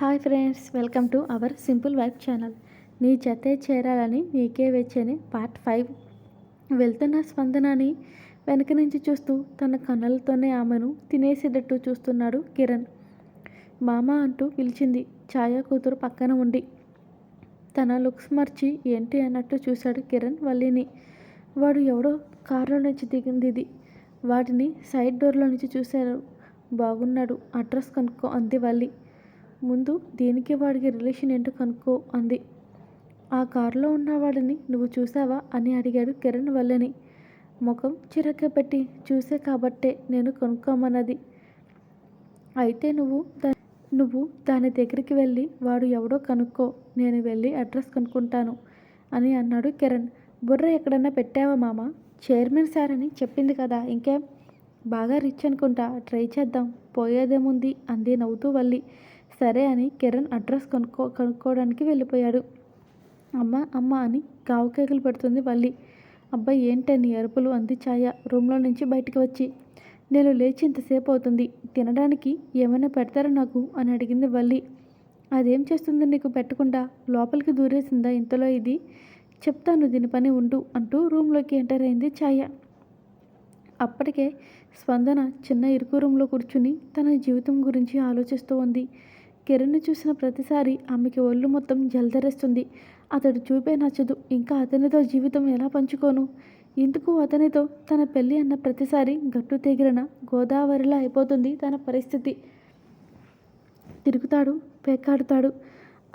Hi friends welcome to our simple wife channel. నీ జతే చేరాలని నీకే వెచ్చని పార్ట్ ఫైవ్. వెళ్తున్న స్పందనని వెనక నుంచి చూస్తూ తన కన్నులతోనే ఆమెను తినేసేటట్టు చూస్తున్నాడు కిరణ్. మామ అంటూ పిలిచింది. ఛాయా కూతురు పక్కన ఉండి. తన లుక్స్ మర్చి ఏంటి అన్నట్టు చూశాడు కిరణ్ వల్లిని. వాడు ఎవడో కారులో నుంచి దిగింది ఇది వాటిని సైడ్ డోర్లో నుంచి చూశారు. బాగున్నాడు. అడ్రస్ కనుక్కో అంది వల్లి. ముందు దీనికి వాడికి రిలేషన్ ఏంటో కనుక్కో అంది. ఆ కారులో ఉన్నవాడిని నువ్వు చూసావా? అని అడిగాడు కిరణ్ వల్లని. ముఖం చిరక పెట్టి చూసే కాబట్టే నేను కొనుక్కోమన్నది. అయితే నువ్వు దా నువ్వు దాని దగ్గరికి వెళ్ళి వాడు ఎవడో కనుక్కో నేను వెళ్ళి అడ్రస్ కనుక్కుంటాను అని అన్నాడు కిరణ్. బుర్ర ఎక్కడన్నా పెట్టావా మామ? చైర్మన్ సార్ అని చెప్పింది కదా ఇంకేం? బాగా రిచ్ అనుకుంటా ట్రై చేద్దాం పోయేదేముంది? అంది నవ్వుతూ వల్లి. సరే అని కిరణ్ అడ్రస్ కనుక్కో కనుక్కోవడానికి వెళ్ళిపోయాడు. అమ్మ అమ్మ అని గావు కేకలు పెడుతుంది వల్లి. అబ్బాయి ఏంటని అరుపులు? అంది ఛాయ. రూమ్లో నుంచి బయటికి వచ్చి. నేను లేచి ఇంతసేపు అవుతుంది. తినడానికి ఏమైనా పెడతారా నాకు? అని అడిగింది వల్లి. అదేం చేస్తుంది నీకు పెట్టకుండా? లోపలికి దూరేసిందా ఇంతలో ఇది? చెప్తాను దీని పని ఉండు అంటూ రూమ్లోకి ఎంటర్ అయింది ఛాయ. అప్పటికే స్పందన చిన్న ఇరుకు రూమ్లో కూర్చుని తన జీవితం గురించి ఆలోచిస్తూ ఉంది. కిరణ్ని చూసిన ప్రతిసారి ఆమెకి ఒళ్ళు మొత్తం జలధరిస్తుంది. అతడు చూపే నచ్చదు. ఇంకా అతనితో జీవితం ఎలా పంచుకోను? ఎందుకు అతనితో? తన పెళ్ళి అన్న ప్రతిసారి గట్టు తెగిరిన గోదావరిలా అయిపోతుంది తన పరిస్థితి. తిరుగుతాడు పేకాడుతాడు.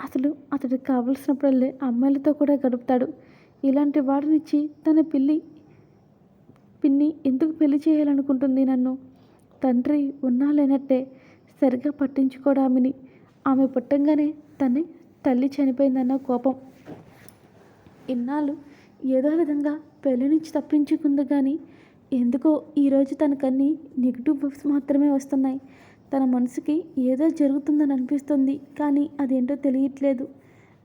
అసలు అతడికి కావలసినప్పుడల్లే అమ్మాయిలతో కూడా గడుపుతాడు. ఇలాంటి వాడినిచ్చి తన పిల్లి పిన్ని ఎందుకు పెళ్ళి చేయాలనుకుంటుంది నన్ను? తండ్రి ఉన్నా లేనట్టే సరిగా పట్టించుకోడామిని ఆమె పుట్టంగానే తన్ని తల్లి చనిపోయిందన్న కోపం. ఇన్నాళ్ళు ఏదో విధంగా పెళ్ళి నుంచి తప్పించుకుంది కానీ ఎందుకో ఈరోజు తనకన్నీ నెగిటివ్ బుక్స్ మాత్రమే వస్తున్నాయి. తన మనసుకి ఏదో జరుగుతుందని అనిపిస్తుంది కానీ అదేంటో తెలియట్లేదు.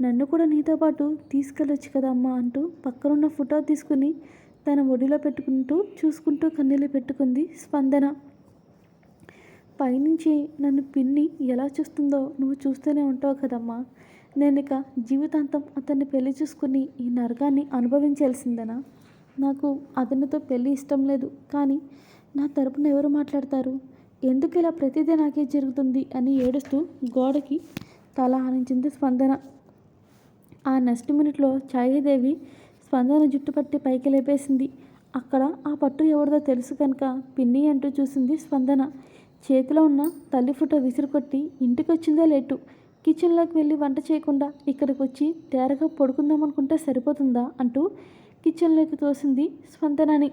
నన్ను కూడా నీతో పాటు తీసుకెళ్ళొచ్చు కదా అమ్మా అంటూ పక్కనున్న ఫోటో తీసుకుని తన ఒడిలో పెట్టుకుంటూ చూసుకుంటూ కన్నీళ్ళు పెట్టుకుంది స్పందన. పైనుంచి నన్ను పిన్ని ఎలా చూస్తుందో నువ్వు చూస్తూనే ఉంటావు కదమ్మా. నేను ఇక జీవితాంతం అతన్ని పెళ్ళి చూసుకుని ఈ నరకాన్ని అనుభవించాల్సిందేనా? నాకు అతనితో పెళ్ళి ఇష్టం లేదు కానీ నా తరపున ఎవరు మాట్లాడతారు? ఎందుకు ఇలా ప్రతిదీ నాకే జరుగుతుంది అని ఏడుస్తూ గోడకి తల ఆనించింది స్పందన. ఆ నెక్స్ట్ మినిట్లో ఛాయదేవి స్పందన జుట్టు పట్టి పైకి లేపేసింది. అక్కడ ఆ పట్టు ఎవరిదో తెలుసు కనుక పిన్ని అంటూ చూసింది స్పందన. చేతిలో ఉన్న తల్లి ఫోటో విసిరికొట్టి ఇంటికి వచ్చిందో లేటు. కిచెన్లోకి వెళ్ళి వంట చేయకుండా ఇక్కడికి వచ్చి తేరగా పడుకుందామనుకుంటే సరిపోతుందా అంటూ కిచెన్లోకి తోసింది స్పందనని.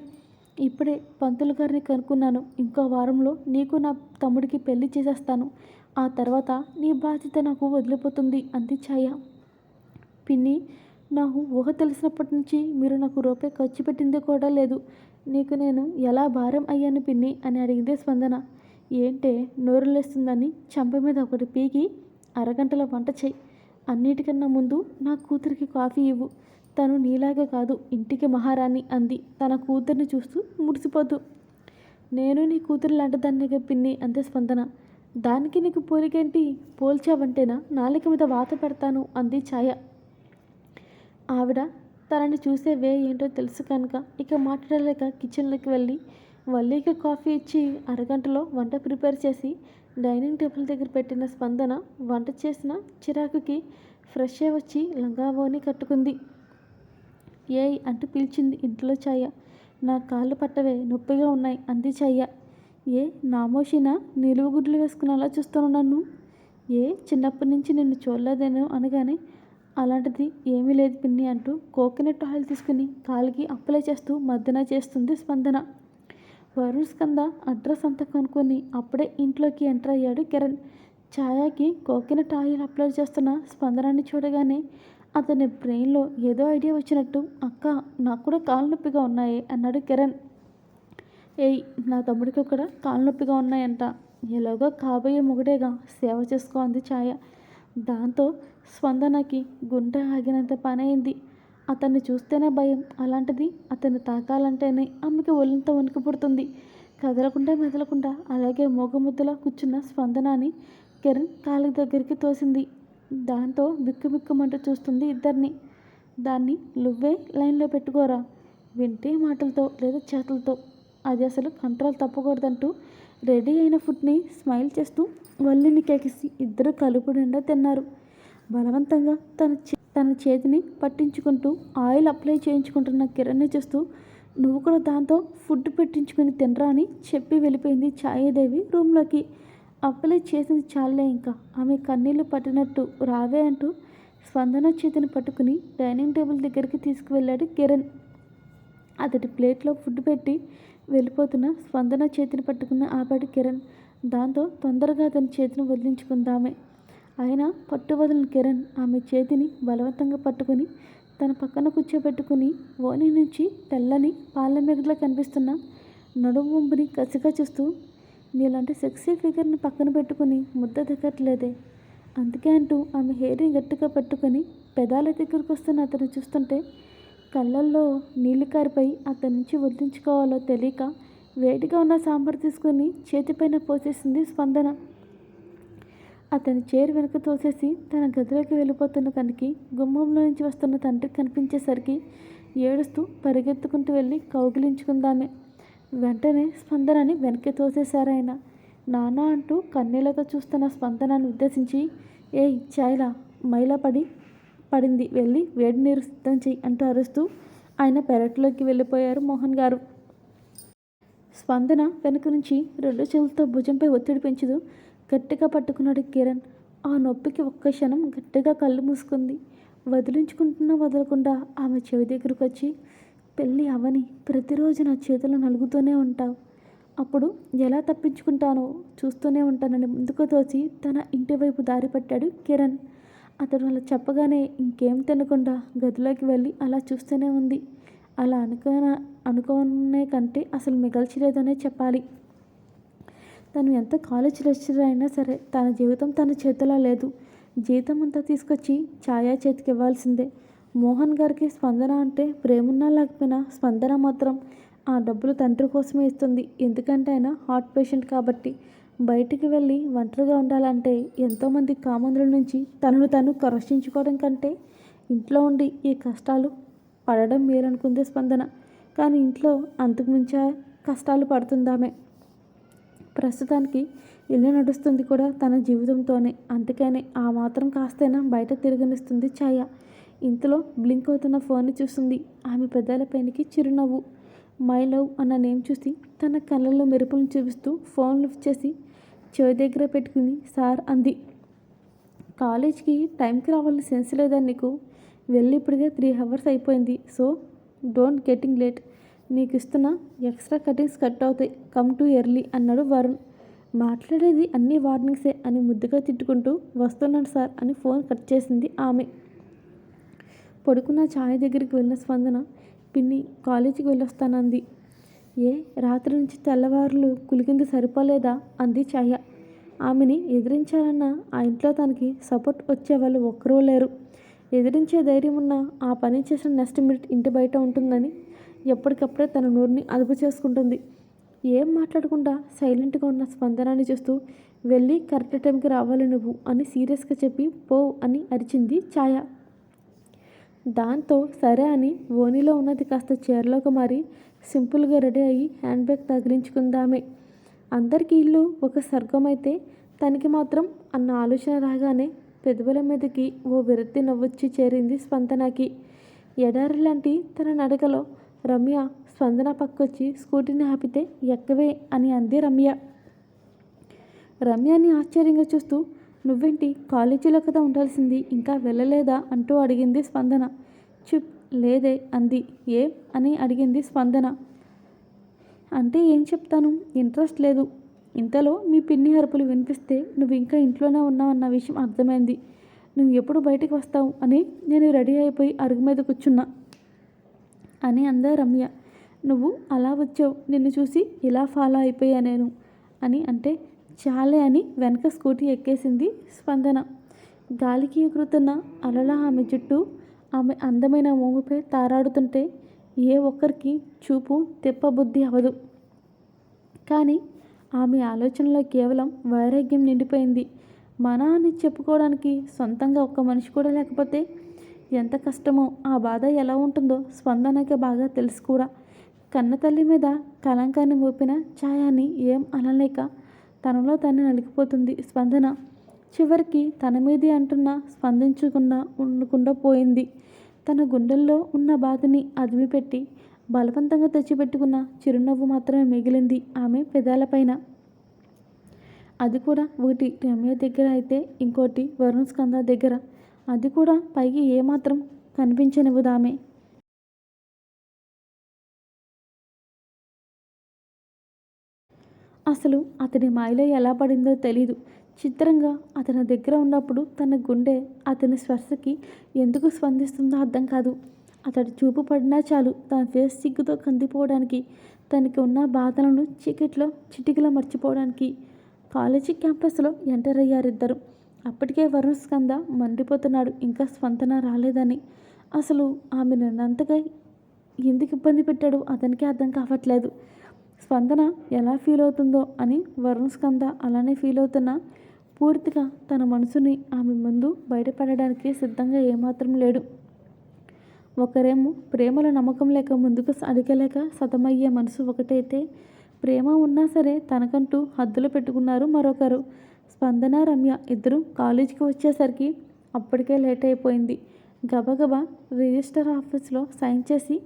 ఇప్పుడే పంతులు గారిని కనుక్కున్నాను. ఇంకో వారంలో నీకు నా తమ్ముడికి పెళ్ళి చేసేస్తాను. ఆ తర్వాత నీ బాధ్యత నాకు వదిలిపోతుంది అంది ఛాయ. పిన్ని నాకు ఊహ తెలిసినప్పటి నుంచి మీరు నాకు రూపాయి ఖర్చు పెట్టింది కూడా లేదు. నీకు నేను ఎలా భారం అయ్యాను పిన్ని అని అడిగింది స్పందన. ఏంటే నోరులేస్తుందని చంప మీద ఒకటి పీకి అరగంటలో వంట చెయ్యి అన్నిటికన్నా ముందు నా కూతురికి కాఫీ ఇవ్వు. తను నీలాగే కాదు ఇంటికి మహారాణి అంది. తన కూతుర్ని చూస్తూ ముడిసిపోతూ నేను నీ కూతురు లాంటిదాన్నిగా పిన్ని అంతే స్పందన. దానికి నీకు పోలికేంటి? పోల్చావంటేనా? నాలుక మీద వాత పెడతాను అంది ఛాయ. ఆవిడ తనని చూసే వే ఏంటో తెలుసు కనుక ఇక మాట్లాడలేక కిచెన్లోకి వెళ్ళి వల్లీకి కాఫీ ఇచ్చి అరగంటలో వంట ప్రిపేర్ చేసి డైనింగ్ టేబుల్ దగ్గర పెట్టిన స్పందన వంట చేసిన చిరాకుకి ఫ్రెష్ వచ్చి లంగావోని కట్టుకుంది. ఏయ్ అంటూ పిలిచింది ఇంట్లో ఛాయ. నా కాళ్ళు పట్టవే నొప్పిగా ఉన్నాయి అంది ఛాయ. ఏ నామోషినా? నిలువుగుడ్లు వేసుకునేలా చూస్తాను నన్ను? ఏ చిన్నప్పటి నుంచి నిన్ను చూడలేదేను అనగానే అలాంటిది ఏమీ లేదు పిన్ని అంటూ కోకోనట్ ఆయిల్ తీసుకుని కాలికి అప్లై చేస్తూ మద్దన చేస్తుంది స్పందన. వరుణ్ స్కంద అడ్రస్ అంతా కనుక్కొని అప్పుడే ఇంట్లోకి ఎంటర్ అయ్యాడు కిరణ్. ఛాయాకి కోకినట్ ఆయిల్ అప్లోడ్ చేస్తున్న స్పందనాన్ని చూడగానే అతని బ్రెయిన్లో ఏదో ఐడియా వచ్చినట్టు అక్క నాకు కూడా కాలు నొప్పిగా ఉన్నాయి అన్నాడు కిరణ్. ఏయ్ నా తమ్ముడికి కూడా కాలు నొప్పిగా ఉన్నాయంట. ఎలాగో కాబోయే మొగుడేగా సేవ చేసుకో అంది ఛాయ. దాంతో స్పందనకి గుండె ఆగినంత పని అయింది అతన్ని చూస్తేనే భయం. అలాంటిది అతన్ని తాకాలంటేనే ఆమెకి ఒళ్ళంతా వణుకు పుడుతుంది. కదలకుండా మెదలకుండా అలాగే మూగముద్దలా కూర్చున్న స్పందనాన్ని కిరణ్ కాళ్ళ దగ్గరికి తోసింది. దాంతో బిక్కుబిక్కుమంటూ చూస్తుంది ఇద్దరిని. దాన్ని నువ్వే లైన్లో పెట్టుకోరా. వింటే మాటలతో లేదా చేతులతో. అది అసలు కంట్రోల్ తప్పకూడదంటూ రెడీ అయిన ఫుడ్ని స్మైల్ చేస్తూ వల్లిని కేకేసి ఇద్దరు కలుపు నిండా తిన్నారు. బలవంతంగా తన తన చేతిని పట్టించుకుంటూ ఆయిల్ అప్లై చేయించుకుంటున్న కిరణ్ని చూస్తూ నువ్వు కూడా దాంతో ఫుడ్ పెట్టించుకుని తినరా అని చెప్పి వెళ్ళిపోయింది ఛాయాదేవి రూమ్లోకి. అప్లై చేసింది చాలే ఇంకా. ఆమె కన్నీళ్ళు పట్టినట్టు రావే అంటూ స్పందన చేతిని పట్టుకుని డైనింగ్ టేబుల్ దగ్గరికి తీసుకువెళ్ళాడు కిరణ్. అతడి ప్లేట్లో ఫుడ్ పెట్టి వెళ్ళిపోతున్న స్పందన చేతిని పట్టుకున్న ఆపాడు కిరణ్. దాంతో తొందరగా అతని చేతిని వదిలించుకుందామే. అయినా పట్టువదిలిన కిరణ్ ఆమె చేతిని బలవంతంగా పట్టుకుని తన పక్కన కూర్చోబెట్టుకుని ఓని నుంచి తెల్లని పాల కనిపిస్తున్న నడుము వంపుని కసిగా చూస్తూ నీలాంటి సెక్సీ ఫిగర్ని పక్కన పెట్టుకుని ముద్ద దగ్గట్లేదే అందుకే అంటూ ఆమె హెయిర్ని గట్టిగా పట్టుకొని పెదాల దగ్గరకు వస్తున్న అతను చూస్తుంటే కళ్ళల్లో నీళ్ళు కారిపోయి అతని నుంచి వదిలించుకోవాలో తెలియక వేడిగా ఉన్న సాంబార్ తీసుకొని చేతిపైన పోసేసింది స్పందన. అతని చేరు వెనుక తోసేసి తన గదిలోకి వెళ్ళిపోతున్న తనకి గుమ్మంలో నుంచి వస్తున్న తండ్రి కనిపించేసరికి ఏడుస్తూ పరిగెత్తుకుంటూ వెళ్ళి కౌగిలించుకుందామే. వెంటనే స్పందనని వెనక్కి తోసేశారాయన నాన్న అంటూ కన్నీళ్ళతో చూస్తున్న స్పందనాన్ని ఉద్దేశించి ఏ చాయ్లా మైలా పడి పడింది. వెళ్ళి వేడి నీరు సిద్ధం చెయ్యి అంటూ అరుస్తూ ఆయన పెరట్లోకి వెళ్ళిపోయారు మోహన్ గారు. స్పందన వెనుక నుంచి రెండు చెవులతో భుజంపై ఒత్తిడి పెంచుతూ గట్టిగా పట్టుకున్నాడు కిరణ్. ఆ నొప్పికి ఒక్క క్షణం గట్టిగా కళ్ళు మూసుకుంది. వదిలించుకుంటున్నా వదలకుండా ఆమె చెవి దగ్గరకు వచ్చి పెళ్ళి అవని ప్రతిరోజు నా చేతులు నలుగుతూనే ఉంటావు. అప్పుడు ఎలా తప్పించుకుంటానో చూస్తూనే ఉంటానని ముందుకు తోచి తన ఇంటి వైపు దారి పట్టాడు కిరణ్. అతడు అలా చెప్పగానే ఇంకేం తినకుండా గదిలోకి వెళ్ళి అలా చూస్తూనే ఉంది. అలా అనుకో అనుకోనే కంటే అసలు మిగల్చలేదనే చెప్పాలి. తను ఎంత కాలేజ్ లెక్చరర్ అయినా సరే తన జీవితం తన చేతిలో లేదు. జీతం అంతా తీసుకొచ్చి ఛాయా చేతికి ఇవ్వాల్సిందే. మోహన్ గారికి స్పందన అంటే ప్రేమున్నా లేకపోయినా స్పందన మాత్రం ఆ డబ్బులు తండ్రి కోసమే ఇస్తుంది. ఎందుకంటే ఆయన హార్ట్ పేషెంట్ కాబట్టి బయటికి వెళ్ళి ఒంటరిగా ఉండాలంటే ఎంతోమంది కామందుల నుంచి తనను తను రక్షించుకోవడం కంటే ఇంట్లో ఉండి ఈ కష్టాలు పడడం మేలనుకుంది స్పందన. కానీ ఇంట్లో అంతకుమించా కష్టాలు పడుతుందామే ప్రస్తుతానికి ఇల్లు నడుస్తుంది కూడా తన జీవితంతోనే. అందుకనే ఆ మాత్రం కాస్తైనా బయట తిరగనిస్తుంది ఛాయ. ఇంతలో బ్లింక్ అవుతున్న ఫోన్ని చూస్తుంది. ఆమె పెదాల పైనకి చిరునవ్వు. మై లవ్ అన్న నేమ్ చూసి తన కళ్ళల్లో మెరుపులను చూపిస్తూ ఫోన్ లిఫ్ట్ చేసి చెవి దగ్గర పెట్టుకుని సార్ అంది. కాలేజ్కి టైంకి రావాలని సెన్స్ లేదా నీకు? వెళ్ళి ఇప్పటికే త్రీ అవర్స్ అయిపోయింది. So don't getting late. నీకు ఇస్తున్న ఎక్స్ట్రా కటింగ్స్ కట్ అవుతాయి. కమ్ టు ఎర్లీ అన్నాడు వరుణ్. మాట్లాడేది అన్ని వార్నింగ్సే అని ముద్దుగా తిట్టుకుంటూ వస్తున్నాడు సార్ అని ఫోన్ కట్ చేసింది ఆమె. పడుకున్న ఛాయ్ దగ్గరికి వెళ్ళిన స్పందన పిన్ని కాలేజీకి వెళ్ళొస్తానంది. ఏ రాత్రి నుంచి తెల్లవారులు కులికింది సరిపోలేదా? అంది ఛాయ. ఆమెని ఎదిరించాలన్న ఆ ఇంట్లో తనకి సపోర్ట్ వచ్చే వాళ్ళు ఒక్కరూ లేరు. ఎదిరించే ధైర్యం ఉన్న ఆ పని చేసిన నెక్స్ట్ మినిట్ ఇంటి బయట ఉంటుందని ఎప్పటికప్పుడే తన నోరుని అదుపు చేసుకుంటుంది. ఏం మాట్లాడకుండా సైలెంట్గా ఉన్న స్పందనాన్ని చూస్తూ వెళ్ళి కరెక్ట్ టైంకి రావాలి నువ్వు అని సీరియస్గా చెప్పి పో అని అరిచింది ఛాయ. దాంతో సరే అని ఓనిలో ఉన్నది కాస్త చీరలోకి మారి సింపుల్గా రెడీ అయ్యి హ్యాండ్ బ్యాగ్ తగిలించుకుందామే. అందరికీ ఇల్లు ఒక స్వర్గం అయితే తనకి మాత్రం అన్న ఆలోచన రాగానే పెదవుల మీదకి ఓ విరక్తి నవ్వొచ్చి చేరింది స్పందనకి. ఎడారి లాంటి తన నడకలో రమ్య స్పందన పక్కొచ్చి స్కూటీని ఆపితే ఎక్కవే అని అంది రమ్య. రమ్యని ఆశ్చర్యంగా చూస్తూ నువ్వేంటి కాలేజీలో కదా ఉండాల్సింది ఇంకా వెళ్ళలేదా? అంటూ అడిగింది స్పందన. చిప్ లేదే అంది. ఏం? అని అడిగింది స్పందన. అంటే ఏం చెప్తాను? ఇంట్రెస్ట్ లేదు. ఇంతలో మీ పిన్ని అరుపులు వినిపిస్తే నువ్వు ఇంకా ఇంట్లోనే ఉన్నావన్న విషయం అర్థమైంది. నువ్వు ఎప్పుడు బయటికి వస్తావు? అని నేను రెడీ అయిపోయి అరుగు మీద కూర్చున్నా. అని అందా రమ్య. నువ్వు అలా వచ్చావు. నిన్ను చూసి ఇలా ఫాలో అయిపోయా నేను అని అంటే చాలే అని వెనక స్కూటీ ఎక్కేసింది స్పందన. గాలికి ఎగురుతున్న అలల ఆమె జుట్టు ఆమె అందమైన మోముపై తారాడుతుంటే ఏ ఒక్కరికి చూపు తిప్పబుద్ధి అవదు కానీ ఆమె ఆలోచనలో కేవలం వైరాగ్యం నిండిపోయింది. మన అని చెప్పుకోవడానికి సొంతంగా ఒక్క మనిషి కూడా లేకపోతే ఎంత కష్టమో ఆ బాధ ఎలా ఉంటుందో స్పందనకి బాగా తెలుసు కూడా. కన్న తల్లి మీద కలంకాన్ని మోపిన ఛాయాన్ని ఏం అనలేక తనలో తను నలిగిపోతుంది స్పందన. చివరికి తన మీదే అంటున్నా స్పందించకుండా ఉండకుండా పోయింది. తన గుండెల్లో ఉన్న బాధని అదిమిపెట్టి బలవంతంగా తెచ్చిపెట్టుకున్న చిరునవ్వు మాత్రమే మిగిలింది ఆమె పెదాలపైన అది కూడా ఒకటి రమ్య దగ్గర అయితే ఇంకోటి వరుణ్ స్కంద దగ్గర. అది కూడా పైకి ఏమాత్రం కనిపించనివ్వదు అసలు అతని మాయలో ఎలా పడిందో తెలీదు. చిత్రంగా అతని దగ్గర ఉన్నప్పుడు తన గుండె అతని స్పర్శకి ఎందుకు స్పందిస్తుందో అర్థం కాదు. అతడి చూపు పడినా చాలు తన ఫేస్ సిగ్గుతో కందిపోవడానికి తనకి ఉన్న బాధలను చీకట్లో చిటికలో మర్చిపోవడానికి కాలేజీ క్యాంపస్లో ఎంటర్ అయ్యారిద్దరు. అప్పటికే వరుణ్ స్కంద మండిపోతున్నాడు ఇంకా స్పందన రాలేదని. అసలు ఆమె నన్నంతగా ఎందుకు ఇబ్బంది పెట్టాడు? అతనికి అర్థం కావట్లేదు. స్పందన ఎలా ఫీల్ అవుతుందో అని వరుణ్ స్కంద అలానే ఫీల్ అవుతున్నా. పూర్తిగా తన మనసుని ఆమె ముందు బయటపడడానికి సిద్ధంగా ఏమాత్రం లేడు. ఒకరేమో ప్రేమలో నమ్మకం లేక ముందుకు అడిగలేక సతమయ్యే మనసు ఒకటైతే ప్రేమ ఉన్నా సరే తనకంటూ హద్దులు పెట్టుకున్నారు మరొకరు. స్పందన రమ్య ఇద్దరు కాలేజీకి వచ్చేసరికి అప్పటికే లేట్ అయిపోయింది. గబగబా రిజిస్టర్ ఆఫీస్లో సైన్ చేసి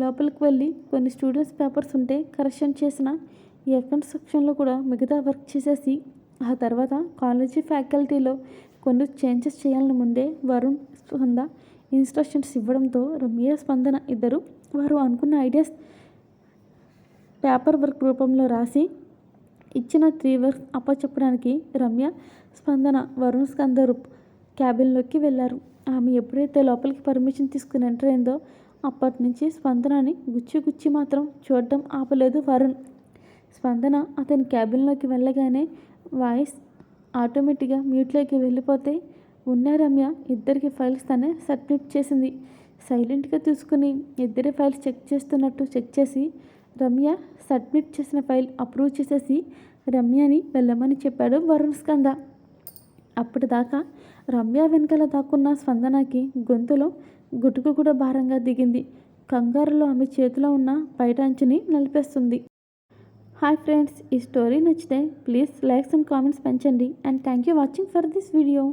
లోపలికి వెళ్ళి కొన్ని స్టూడెంట్స్ పేపర్స్ ఉంటే కరెక్షన్ చేసిన ఈ అకౌంట్ సెక్షన్లో కూడా మిగతా వర్క్ చేసేసి ఆ తర్వాత కాలేజీ ఫ్యాకల్టీలో కొన్ని చేంజెస్ చేయాలని ముందే వరుణ్ స్పంద ఇన్స్ట్రక్షన్స్ ఇవ్వడంతో రమ్య స్పందన ఇద్దరు వారు అనుకున్న ఐడియాస్ పేపర్ వర్క్ రూపంలో రాసి ఇచ్చిన త్రీ వర్క్స్ అప్పచెప్పడానికి రమ్య స్పందన వరుణ్ స్కందరూప్ క్యాబిన్లోకి వెళ్ళారు ఆమె ఎప్పుడైతే లోపలికి పర్మిషన్ తీసుకుని ఎంటర్ అయిందో అప్పటి నుంచి స్పందనని గుచ్చి గుచ్చి మాత్రం చూడడం ఆపలేదు వరుణ్. స్పందన అతని క్యాబిన్లోకి వెళ్ళగానే వాయిస్ ఆటోమేటిక్గా మ్యూట్లోకి వెళ్ళిపోతే ఉన్న రమ్య ఇద్దరికి ఫైల్స్ తనే సబ్మిట్ చేసింది. సైలెంట్గా తీసుకుని ఇద్దరి ఫైల్స్ చెక్ చేస్తున్నట్టు చెక్ చేసి రమ్య సబ్మిట్ చేసిన ఫైల్ అప్రూవ్ చేసేసి రమ్యని వెళ్ళమని చెప్పాడు వరుణ్ స్కంద. అప్పటిదాకా రమ్య వెనకాల దాక్కున్న స్పందనకి గొంతులో గుటుకు కూడా భారంగా దిగింది. కంగారులో ఆమె చేతిలో ఉన్న పైటాంచుని అంచుని నలిపేస్తుంది. హాయ్ ఫ్రెండ్స్ ఈ స్టోరీ నచ్చితే ప్లీజ్ లైక్స్ అండ్ కామెంట్స్ పెంచండి. And thank you watching for this video.